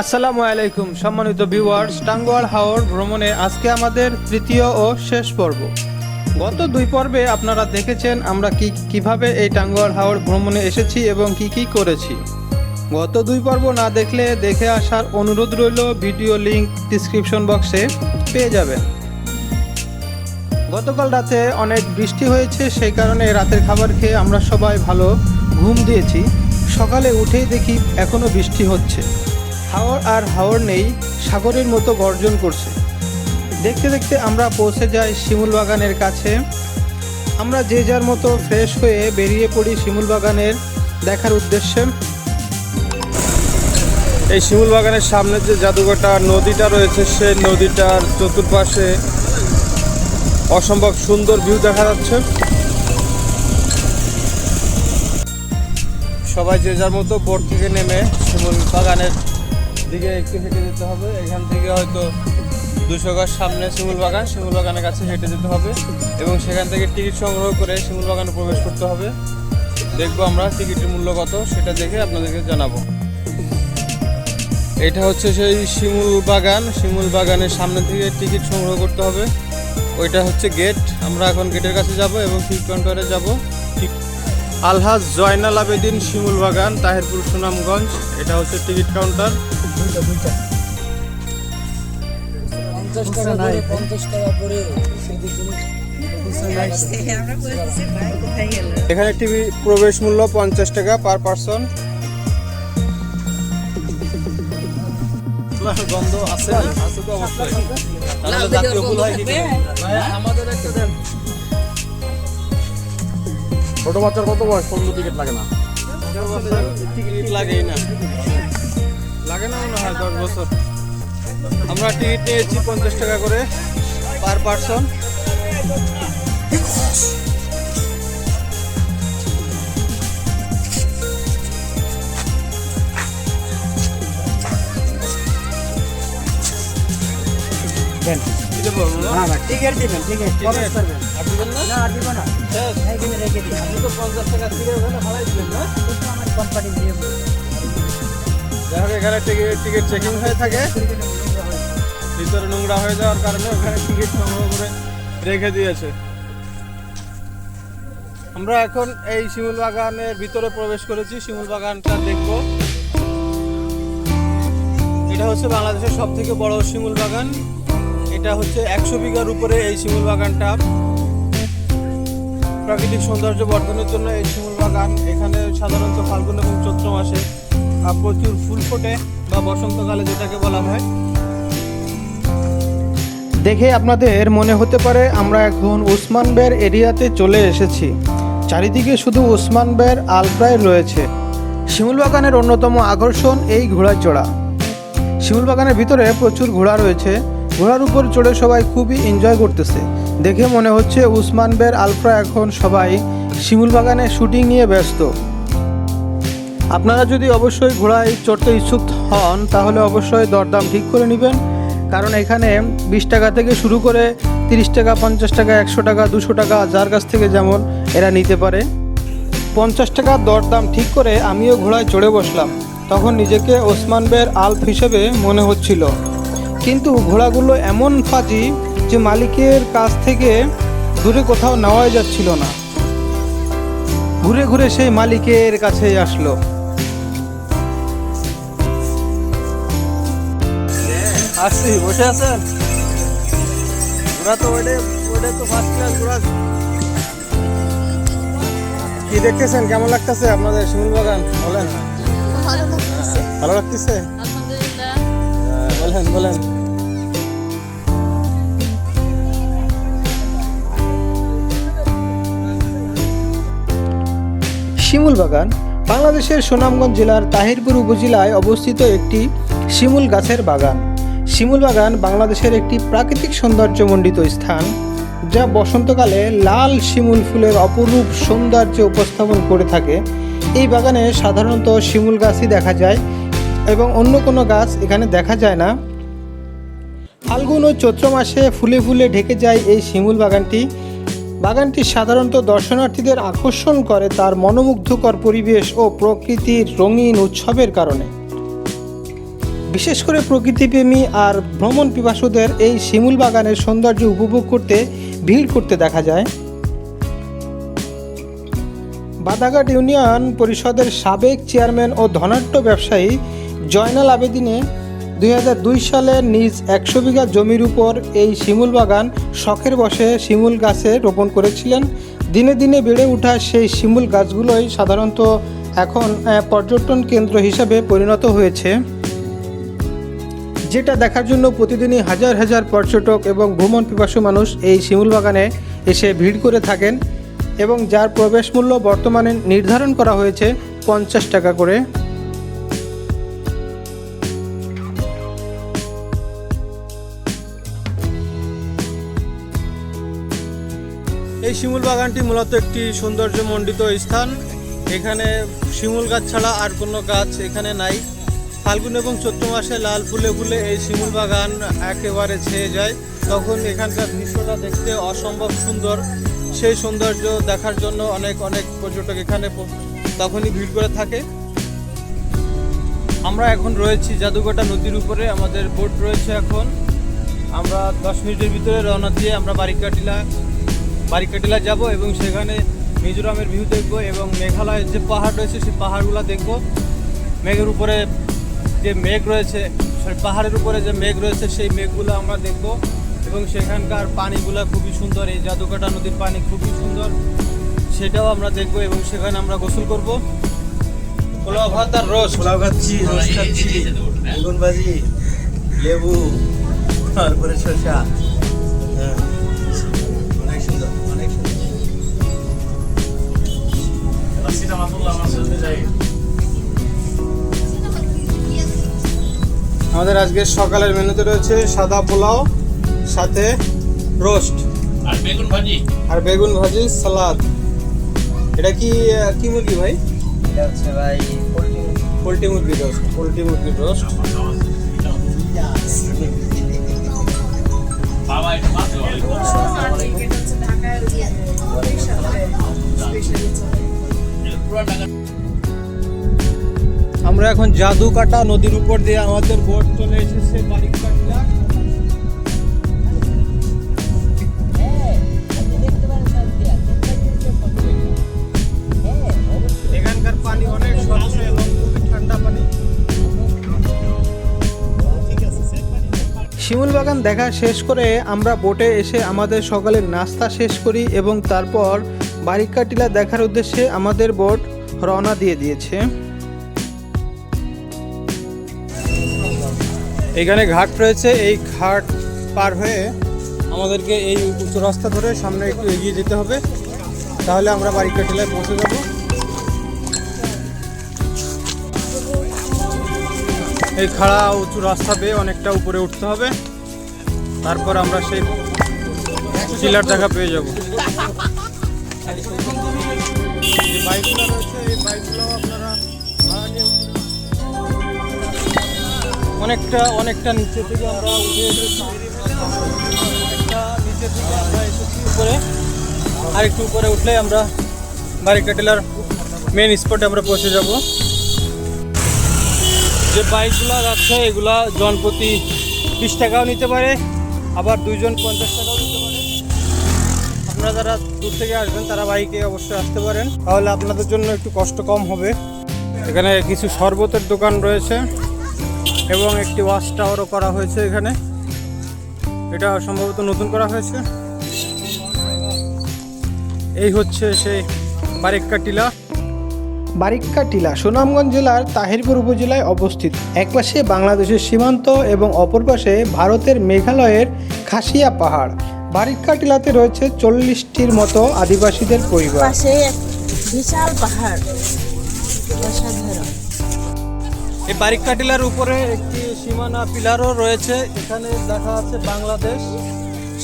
আসসালামু আলাইকুম, সম্মানিত ভিউয়ার্স টাঙ্গুয়ার হাওর ভ্রমণে আজকে আমাদের তৃতীয় ও শেষ পর্ব। গত দুই পর্বে আপনারা দেখেছেন আমরা কি কীভাবে এই টাঙ্গুয়ার হাওর ভ্রমণে এসেছি এবং কি কি করেছি। গত দুই পর্ব না দেখলে দেখে আসার অনুরোধ রইল, ভিডিও লিংক ডিসক্রিপশন বক্সে পেয়ে যাবেন। গতকাল রাতে অনেক বৃষ্টি হয়েছে, সেই কারণে রাতের খাবার খেয়ে আমরা সবাই ভালো ঘুম দিয়েছি। সকালে উঠেই দেখি এখনও বৃষ্টি হচ্ছে। হাওর আর হাওর নেই, সাগরের মতো গর্জন করছে। দেখতে দেখতে আমরা পৌঁছে যাই শিমুল বাগানের কাছে। আমরা যে যার মতো ফ্রেশ হয়ে বেরিয়ে পড়ি শিমুল বাগানের দেখার উদ্দেশ্যে। এই শিমুল বাগানের সামনে যে জাদুঘরটা, নদীটা রয়েছে সে নদীটার চতুর্পাশে অসম্ভব সুন্দর ভিউ দেখা যাচ্ছে। সবাই যে যার মতো বোট থেকে নেমে শিমুল বাগানের দিকে একটু হেঁটে যেতে হবে, এখান থেকে হয়তো দুশো গাছ সামনে শিমুল বাগান, শিমুল বাগানের কাছে হেঁটে যেতে হবে এবং সেখান থেকে টিকিট সংগ্রহ করে শিমুল বাগানে প্রবেশ করতে হবে। দেখব আমরা টিকিটের মূল্য কত, সেটা দেখে আপনাদেরকে জানাব। এটা হচ্ছে সেই শিমুল বাগান, শিমুল বাগানের সামনে থেকে টিকিট সংগ্রহ করতে হবে। ওইটা হচ্ছে গেট, আমরা এখন গেটের কাছে যাব এবং টিকিট কাউন্টারে যাব। আলহাজ জয়নাল আবেদিন শিমুল বাগান তাহিরপুর সুনামগঞ্জ। এটা হচ্ছে টিকিট কাউন্টার। এখানে টিভি প্রবেশ মূল্য পঞ্চাশ টাকা পার পার্সন। গন্ধ আছে আছে তো অবশ্যই। হয়? আমাদের একটা দেন। ছোট বাচ্চার কত বয়স পনেরো টিকিট লাগে না। টিকিট লাগেই না। লাগে না মনে হয় দশ বছর। আমরা টিকিট নিয়েছি পঞ্চাশ টাকা করে পার পার্সন টিকিট দিবেন টিকিট প্রবেশ করবেন না দিব না। এইখানে রেখে দিন আপনি তো পঞ্চাশ টাকা ওখানে ভাড়াই দিলেন না। আমার কোম্পানি দিয়ে যাই হোক এখানে টিকিট টিকিট চেকিং হয়ে থাকে। ভিতরে নোংরা হয়ে যাওয়ার কারণে ওখানে টিকিট সংগ্রহ করে রেখে দিয়েছে। আমরা এখন এই শিমুল বাগানের ভিতরে প্রবেশ করেছি। শিমুল বাগানটা দেখব। এটা হচ্ছে বাংলাদেশের সব থেকে বড় শিমুল বাগান। এটা হচ্ছে একশো বিঘার উপরে এই শিমুল বাগানটা। প্রাকৃতিক সৌন্দর্য বর্ধনের জন্য এই শিমুল বাগান, এখানে সাধারণত ফাল্গুন এবং চৈত্র মাসে প্রচুর ফুল ফোটে বা বসন্তকালে যেটাকে বলা হয়। দেখে আপনাদের মনে হতে পারে আমরা এখন ওসমান বের এরিয়াতে চলে এসেছি। চারিদিকে শুধু ওসমান বের আলপ্রায় রয়েছে। শিমুল বাগানের অন্যতম আকর্ষণ এই ঘোড়ার চড়া। শিমুল বাগানের ভিতরে প্রচুর ঘোড়া রয়েছে। ঘোড়ার উপর চড়ে সবাই খুবই এনজয় করতেছে। দেখে মনে হচ্ছে উসমান বের আলপ্রা এখন সবাই শিমুল বাগানে শুটিং নিয়ে ব্যস্ত। আপনারা যদি অবশ্যই ঘোড়ায় চড়তে ইচ্ছুক হন, তাহলে অবশ্যই দরদাম ঠিক করে নেবেন। কারণ এখানে বিশ টাকা থেকে শুরু করে তিরিশ টাকা, পঞ্চাশ টাকা, একশো টাকা, দুশো টাকা, যার কাছ থেকে যেমন এরা নিতে পারে। পঞ্চাশ টাকার দরদাম ঠিক করে আমিও ঘোড়ায় চড়ে বসলাম। তখন নিজেকে ওসমান বের আলফ হিসেবে মনে হচ্ছিল। কিন্তু ঘোড়াগুলো এমন ফাজি যে মালিকের কাছ থেকে দূরে কোথাও নেওয়াই যাচ্ছিল না। ঘুরে ঘুরে সেই মালিকের কাছেই আসলো। আসছি বসে আছেন? ঘোরা তো ওইটা ওইটা তো ফার্স্ট ক্লাস ঘোরা। কি দেখতেছেন? কেমন লাগতেছে আপনাদের শিমুল বাগান? বলেন। ভালো লাগতেছে। আলহামদুলিল্লাহ। বলেন বলেন। শিমুল বাগান বাংলাদেশের সুনামগঞ্জ জেলার তাহিরপুর উপজেলায় অবস্থিত একটি শিমুল গাছের বাগান। শিমুল বাগান বাংলাদেশের একটি প্রাকৃতিক সৌন্দর্যমণ্ডিত স্থান, যা বসন্তকালে লাল শিমুল ফুলের অপরূপ সৌন্দর্য উপস্থাপন করে থাকে। এই বাগানে সাধারণত শিমুল গাছই দেখা যায় এবং অন্য কোনো গাছ এখানে দেখা যায় না। ফাল্গুন ও চৈত্র মাসে ফুলে ফুলে ঢেকে যায় এই শিমুল বাগানটি। বাগানটি সাধারণত দর্শনার্থীদের আকর্ষণ করে তার মনোমুগ্ধকর পরিবেশ ও প্রকৃতির রঙিন উৎসবের কারণে। বিশেষ করে প্রকৃতিপ্রেমী আর ভ্রমণ পিপাসুদের এই শিমুল বাগানের সৌন্দর্য উপভোগ করতে ভিড় করতে দেখা যায়। বাদাঘাট ইউনিয়ন পরিষদের সাবেক চেয়ারম্যান ও ধনাঢ্য ব্যবসায়ী জয়নাল আবেদিনে দুই হাজার দুই সালে নিজ একশো বিঘা জমির উপর এই শিমুল বাগান শখের বসে শিমুল গাছে রোপণ করেছিলেন। দিনে দিনে বেড়ে ওঠা সেই শিমুল গাছগুলোই সাধারণত এখন পর্যটন কেন্দ্র হিসাবে পরিণত হয়েছে। যেটা দেখার জন্য প্রতিদিনই হাজার হাজার পর্যটক এবং ভ্রমণ পিপাসু মানুষ এই শিমুল বাগানে এসে ভিড় করে থাকেন এবং যার প্রবেশ মূল্য বর্তমানে নির্ধারণ করা হয়েছে পঞ্চাশ টাকা করে। এই শিমুল বাগানটি মূলত একটি সৌন্দর্যমণ্ডিত স্থান। এখানে শিমুল গাছ ছাড়া আর কোনো গাছ এখানে নাই। ফাল্গুন এবং চৈত্র মাসে লাল ফুলে ফুলে এই শিমুল বাগান একেবারে ছেয়ে যায়। তখন এখানকার দৃশ্যটা দেখতে অসম্ভব সুন্দর। সেই সৌন্দর্য দেখার জন্য অনেক অনেক পর্যটক এখানে তখনই ভিড় করে থাকে। আমরা এখন রয়েছি জাদুঘাটা নদীর উপরে। আমাদের বোট রয়েছে এখন। আমরা দশ মিনিটের ভিতরে রওনা দিয়ে আমরা বারিকাটিলা বারিকাটিলা যাব এবং সেখানে মিজোরামের ভিউ দেখব এবং মেঘালয়ের যে পাহাড় রয়েছে সেই পাহাড়গুলো দেখব। মেঘের উপরে যে মেঘ রয়েছে sorry, পাহাড়ের উপরে যে মেঘ রয়েছে সেই মেঘগুলো আমরা দেখব এবং সেখানকার পানিগুলো খুবই সুন্দর। এই জাদুকাটা নদীর পানি খুবই সুন্দর সেটাও আমরা দেখব এবং সেখানে আমরা গোসল করব। পোলাও ভাত আর রোজ পোলাও খাচ্ছি রোজ খাচ্ছি বেগুন ভাজি লেবু তারপরে শসা। আমাদের আজকে সকালের মেনুতে রয়েছে সাদা পোলাও সাথে রোস্ট আর বেগুন ভাজি আর বেগুন ভাজি সালাদ এটা কি কি মুরগি ভাই এটা হচ্ছে ভাই পোলট্রি মুরগি রোস্ট পোলট্রি মুরগির রোস্ট বাবা আমরা এখন জাদু কাটা নদীর উপর দিয়ে আমাদের বোট চলে এসেছে শিমুল বাগান দেখা শেষ করে আমরা বোটে এসে আমাদের সকালের নাস্তা শেষ করি এবং তারপর বারিকা টিলা দেখার উদ্দেশ্যে আমাদের বোট রওনা দিয়ে দিয়েছে। এখানে ঘাট রয়েছে, এই ঘাট পার হয়ে আমাদেরকে এই উঁচু রাস্তা ধরে সামনে একটু এগিয়ে যেতে হবে। তাহলে আমরা বারিকা টিলায় পৌঁছে যাব। এই খাড়া উঁচু রাস্তা পেয়ে অনেকটা উপরে উঠতে হবে। তারপর আমরা সেই টিলার দেখা পেয়ে যাব। অনেকটা অনেকটা নিচে থেকে আমরা উঠে অনেকটা নিচে থেকে আমরা এসেছি উপরে। আর একটু উপরে উঠলে আমরা বারিকাটিলার মেন স্পটে আমরা পৌঁছে যাব। যে বাইকগুলো যাচ্ছে, এগুলা জনপ্রতি বিশ টাকাও নিতে পারে, আবার দুইজন পঞ্চাশ আপনারা যারা দূর থেকে আসবেন, তারা বাইকে অবশ্যই আসতে পারেন। তাহলে আপনাদের জন্য একটু কষ্ট কম হবে। এখানে কিছু শরবতের দোকান রয়েছে এবং একটি ওয়াশ টাওয়ারও করা হয়েছে এখানে। এটা সম্ভবত নতুন করা হয়েছে। এই হচ্ছে সেই বারেক্কা টিলা। বারিক্কা টিলা সুনামগঞ্জ জেলার তাহিরপুর উপজেলায় অবস্থিত। একপাশে বাংলাদেশের সীমান্ত এবং অপর পাশে ভারতের মেঘালয়ের খাসিয়া পাহাড়। বারিক্কা টিলাতে রয়েছে চল্লিশটির মতো আদিবাসীদের পরিবার। পাশে বিশাল পাহাড়। অসাধারণ। এই বারিক্কা টিলার উপরে একটি সীমানা পিলারও রয়েছে। এখানে দেখা আছে বাংলাদেশ।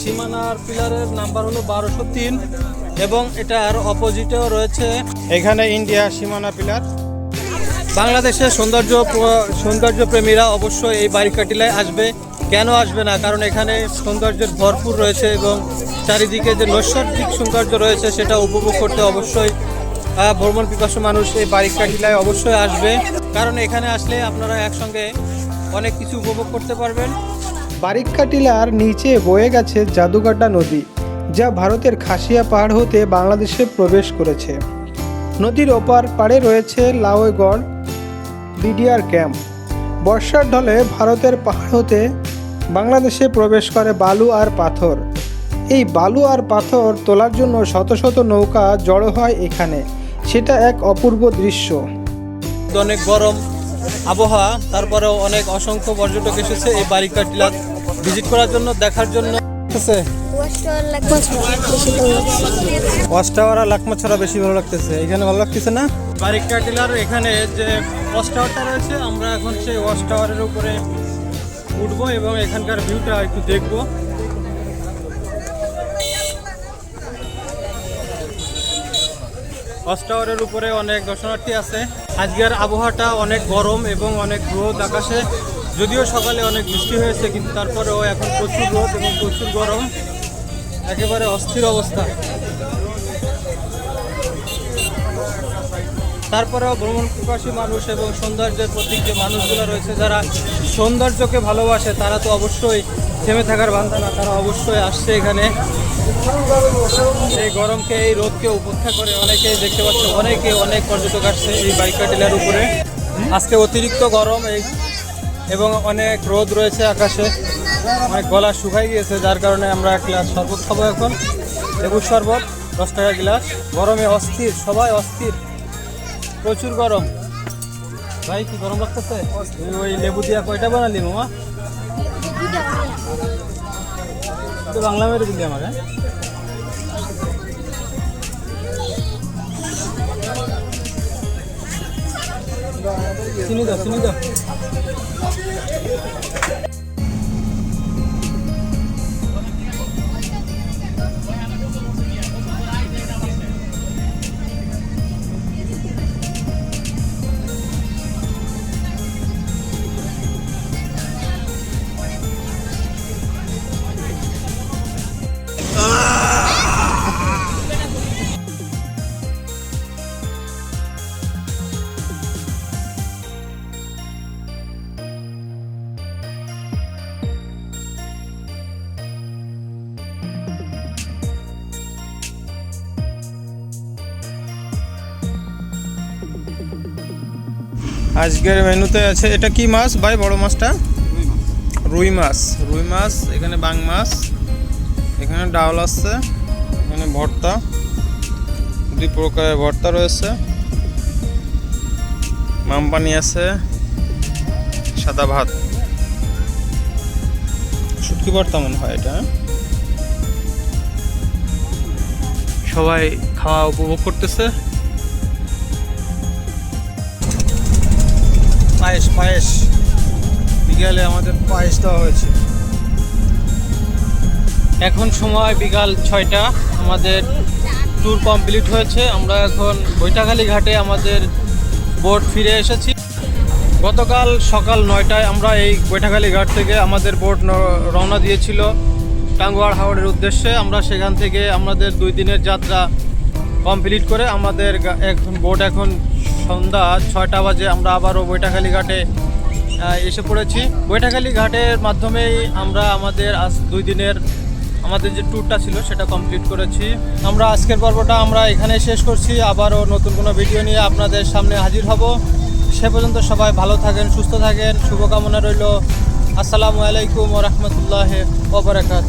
সীমানার পিলারের নাম্বার হলো বারোশো তিন এবং এটার অপোজিটেও রয়েছে এখানে ইন্ডিয়া সীমানা পিলার। বাংলাদেশের সৌন্দর্য সৌন্দর্য প্রেমীরা অবশ্যই এই বারিকা টিলায় আসবে। কেন আসবে না? কারণ এখানে সৌন্দর্যের ভরপুর রয়েছে এবং চারিদিকে যে নৈসর্গিক সৌন্দর্য রয়েছে সেটা উপভোগ করতে অবশ্যই ভ্রমণ পিপাসু মানুষ এই বারিকা টিলায় অবশ্যই আসবে। কারণ এখানে আসলে আপনারা একসঙ্গে অনেক কিছু উপভোগ করতে পারবেন। বারিক্কা টিলার নিচে বয়ে গেছে জাদুকাটা নদী, যা ভারতের খাসিয়া পাহাড় হতে বাংলাদেশে প্রবেশ করেছে। নদীর ওপার পাড়ে রয়েছে লাওয়েগড় বিডিআর ক্যাম্প। বর্ষার ঢলে ভারতের পাহাড় হতে বাংলাদেশে প্রবেশ করে বালু আর পাথর। এই বালু আর পাথর তোলার জন্য শত শত নৌকা জড়ো হয় এখানে। সেটা এক অপূর্ব দৃশ্য। অনেক গরম আবহাওয়া তারপরেও অনেক অসংখ্য পর্যটক এসেছে এই বারিকা টিলা ভিজিট করার জন্য দেখার জন্য। আছে। ওয়াচ টাওয়ার আর লাকমা ছাড়া বেশি ভালো লাগতেছে। এখানে ভালো লাগতেছে না? বারিকা টিলার এখানে যে ওয়াচ টাওয়ারটা রয়েছে আমরা এখন সেই ওয়াচ টাওয়ারের উপরে উঠবো এবং এখানকার ভিউটা একটু দেখব। ওয়াচ টাওয়ারের উপরে অনেক দর্শনার্থী আছে। আজকের আবহাওয়াটা অনেক গরম এবং অনেক রোদ আকাশে। যদিও সকালে অনেক বৃষ্টি হয়েছে, কিন্তু তারপরেও এখন প্রচুর রোদ এবং প্রচুর গরম। একেবারে অস্থির অবস্থা। তারপরেও ভ্রমণ পিপাসী মানুষ এবং সৌন্দর্যের প্রতীক যে মানুষগুলো রয়েছে, যারা সৌন্দর্যকে ভালোবাসে, তারা তো অবশ্যই থেমে থাকার বান্ধা না, তারা অবশ্যই আসছে এখানে। এই গরমকে, এই রোদকে উপেক্ষা করে অনেকেই দেখতে পাচ্ছে, অনেকে অনেক পর্যটক আসছে এই বাইকা টিলার উপরে। আজকে অতিরিক্ত গরম এই, এবং অনেক রোদ রয়েছে আকাশে। অনেক গলা শুকাই গিয়েছে, যার কারণে আমরা গ্লাস শরবত খাব এখন। লেবুর শরবত, দশ টাকা গ্লাস। গরমে অস্থির, সবাই অস্থির। প্রচুর গরম। ভাই, কি গরম লাগতেছে? তুই ওই লেবু দিয়া কয়টা বানালি, মামা? তো বাংলা মেরে দিলি আমার হ্যাঁ? চিনি দাও চিনি দাও। আজকের মেনুতে আছে, এটা কি মাছ? ভাই, বড় মাছটা? রুই মাছ। রুই মাছ, এখানে বাং মাছ, এখানে ডাউল আছে এখানে ভর্তা, দুই প্রকারের ভর্তা রয়েছে। মামপানি আছে, সাদা ভাত। শুটকি ভর্তা মনে হয় এটা হ্যাঁ? সবাই খাওয়া উপভোগ করতেছে। পায়েস পায়েস। বিকালে আমাদের পায়েস দেওয়া হয়েছে। এখন সময় বিকাল ছয়টা। আমাদের ট্যুর কমপ্লিট হয়েছে। আমরা এখন বৈঠাখালী ঘাটে আমাদের বোট ফিরে এসেছি। গতকাল সকাল নয়টায় আমরা এই বৈঠাখালী ঘাট থেকে আমাদের বোট রওনা দিয়েছিল টাঙ্গুয়ার হাওড়ের উদ্দেশ্যে। আমরা সেখান থেকে আমাদের দুই দিনের যাত্রা কমপ্লিট করে আমাদের এখন বোট এখন সন্ধ্যা ছয়টা বাজে আমরা আবারও বৈঠাখালী ঘাটে এসে পড়েছি। বৈঠাখালী ঘাটের মাধ্যমেই আমরা আমাদের আজ দুই দিনের আমাদের যে ট্যুরটা ছিল সেটা কমপ্লিট করেছি। আমরা আজকের পর্বটা আমরা এখানে শেষ করছি। আবারও নতুন কোনো ভিডিও নিয়ে আপনাদের সামনে হাজির হব। সে পর্যন্ত সবাই ভালো থাকেন, সুস্থ থাকেন, শুভকামনা রইল। আসসালামু আলাইকুম রহমতুল্লাহ ওবরাকাত